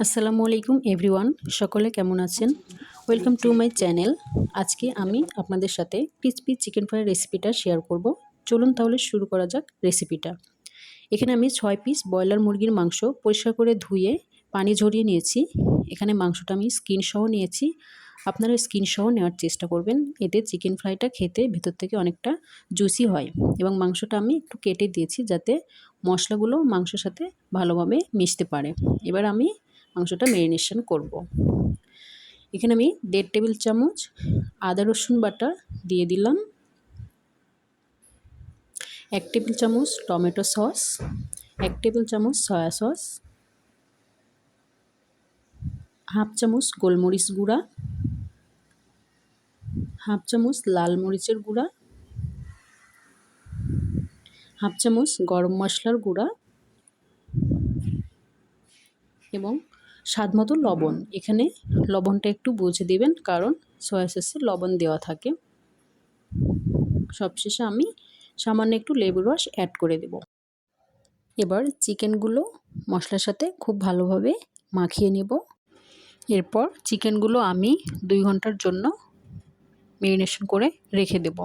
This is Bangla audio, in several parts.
আসসালামু আলাইকুম এভরিওয়ান সকলে কেমন আছেন? ওয়েলকাম টু মাই চ্যানেল আজকে আমি আপনাদের সাথে ক্রিসপি চিকেন ফ্রাই রেসিপিটা শেয়ার করব। চলুন তাহলে শুরু করা যাক রেসিপিটা এখানে আমি ছয় পিস ব্রয়লার মুরগির মাংস পরিষ্কার করে ধুয়ে পানি ঝরিয়ে নিয়েছি। এখানে মাংসটা আমি স্কিন সহ নিয়েছি। আপনারা স্কিন সহ নেওয়ার চেষ্টা করবেন। এতে চিকেন ফ্রাইটা খেতে ভেতর থেকে অনেকটা জুসি হয় এবং মাংসটা আমি একটু কেটে দিয়েছি যাতে মশলাগুলো মাংসের সাথে ভালোভাবে মিশতে পারে। এবার আমি মাংসটা ম্যারিনেশন করব। এখানে আমি দেড় টেবিল চামচ আদা, রসুন বাটা দিয়ে দিলাম এক টেবিল চামচ টমেটো সস, এক টেবিল চামচ সয়া সস, হাফ চামচ গোলমরিচ গুঁড়া, হাফ চামচ লাল মরিচের গুঁড়া, হাফ চামচ গরম মশলার গুঁড়া এবং স্বাদ মতো লবণ। এখানে লবণটা একটু বুঝে দেবেন, কারণ সয়া সসে লবণ দেওয়া থাকে। সবশেষে আমি সামান্য একটু লেবু রস অ্যাড করে দেব। এবার চিকেনগুলো মশলার সাথে খুব ভালোভাবে মাখিয়ে নেব। এরপর চিকেনগুলো আমি দুই ঘণ্টার জন্য মেরিনেশন করে রেখে দেব।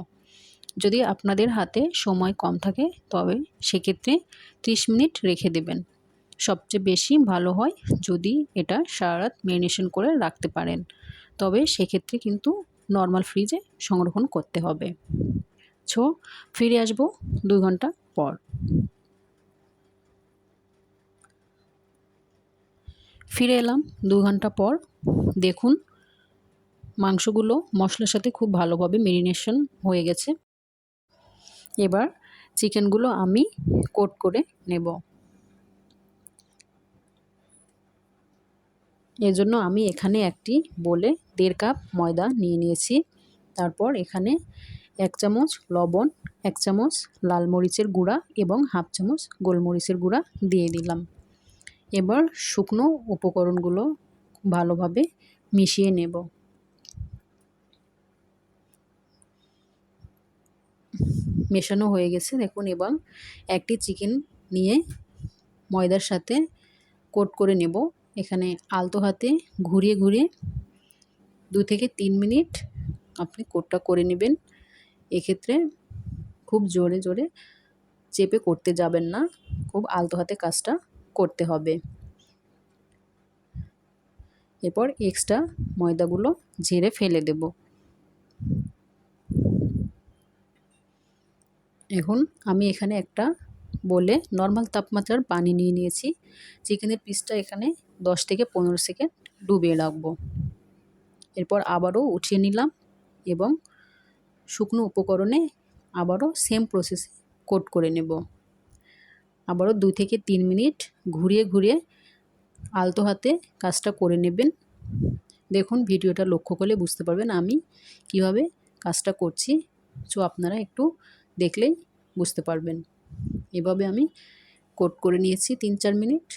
যদি আপনাদের হাতে সময় কম থাকে, তবে সেক্ষেত্রে 30 মিনিট রেখে দেবেন। সবচেয়ে বেশি ভালো হয় যদি এটা সারা রাত ম্যারিনেশন করে রাখতে পারেন। তবে সেক্ষেত্রে কিন্তু নর্মাল ফ্রিজে সংরক্ষণ করতে হবে। ছো, ফিরে আসব দুই ঘণ্টা পর। ফিরে এলাম দু ঘণ্টা পর। দেখুন, মাংসগুলো মশলার সাথে খুব ভালোভাবে মেরিনেশন হয়ে গেছে। এবার চিকেনগুলো আমি কোট করে নেব। এজন্য আমি এখানে একটি বলে দেড় কাপ ময়দা নিয়ে নিয়েছি। তারপর এখানে এক চামচ লবণ, এক চামচ লাল মরিচের গুঁড়া এবং হাফ চামচ গোলমরিচের গুঁড়া দিয়ে দিলাম। এবার শুকনো উপকরণগুলো ভালোভাবে মিশিয়ে নেব। মেশানো হয়ে গেছে, দেখুন, এবং একটি চিকেন নিয়ে ময়দার সাথে কোট করে নেব। এখানে আলতো হাতে ঘুরিয়ে ঘুরিয়ে দু থেকে তিন মিনিট আপনি কোটটা করে নেবেন। এক্ষেত্রে খুব জোরে জোরে চেপে করতে যাবেন না, খুব আলতো হাতে কাজটা করতে হবে। এরপর এক্সট্রা ময়দাগুলো ঝেড়ে ফেলে দেব। এখন আমি এখানে একটা বলে নর্মাল তাপমাত্রার পানি নিয়ে নিয়েছি। চিকেনের পিসটা এখানে দশ থেকে পনেরো সেকেন্ড ডুবিয়ে রাখব। এরপর আবারও উঠিয়ে নিলাম এবং শুকনো উপকরণে আবারও সেম প্রসেসে কোট করে নেব। আবারও দুই থেকে তিন মিনিট ঘুরিয়ে ঘুরিয়ে আলতো হাতে কাজটা করে নেবেন। দেখুন, ভিডিওটা লক্ষ্য করলে বুঝতে পারবেন আমি কীভাবে কাজটা করছি। সো আপনারা একটু দেখলেই বুঝতে পারবেন। এভাবে আমি কোট করে নিয়েছি তিন চার মিনিট।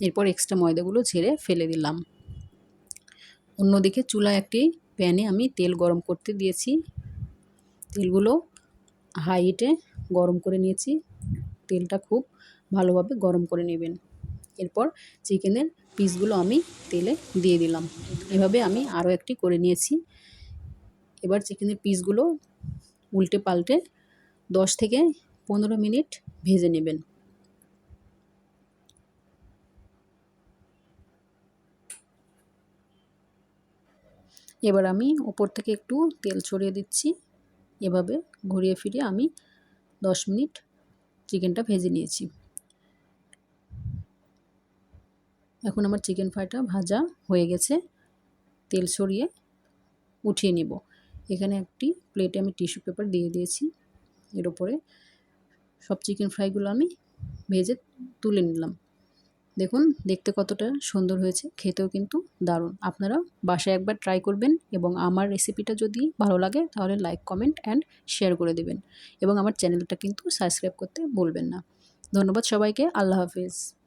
এরপর এক্সট্রা ময়দাগুলো ঝেড়ে ফেলে দিলাম। অন্যদিকে চুলা একটি প্যানে আমি তেল গরম করতে দিয়েছি। তেলগুলো হাইটে গরম করে নিয়েছি। তেলটা খুব ভালোভাবে গরম করে নেবেন। এরপর চিকেনের পিসগুলো আমি তেলে দিয়ে দিলাম। এভাবে আমি আরও একটি করে নিয়েছি। এবার চিকেনের পিসগুলো উল্টে পাল্টে দশ থেকে পনেরো মিনিট ভেজে নেবেন। এবার আমি ওপর থেকে একটু তেল ছড়িয়ে দিচ্ছি। এভাবে ঘুরিয়ে ফিরিয়ে আমি দশ মিনিট চিকেনটা ভেজে নিয়েছি। এখন আমার চিকেন ফ্রাইটা ভাজা হয়ে গেছে। তেল ছড়িয়ে উঠিয়ে নেব। এখানে একটি প্লেটে আমি টিস্যু পেপার দিয়ে দিয়েছি। এর উপরে সব চিকেন ফ্রাইগুলো আমি ভেজে তুলে নিলাম। দেখুন, দেখতে কতটা সুন্দর হয়েছে, খেতেও কিন্তু দারুণ। আপনারা বাসায় একবার ট্রাই করবেন এবং আমার রেসিপিটা যদি ভালো লাগে তাহলে লাইক কমেন্ট অ্যান্ড শেয়ার করে দেবেন। এবং আমার চ্যানেলটা কিন্তু সাবস্ক্রাইব করতে বলবেন না। ধন্যবাদ সবাইকে, আল্লাহ হাফিজ।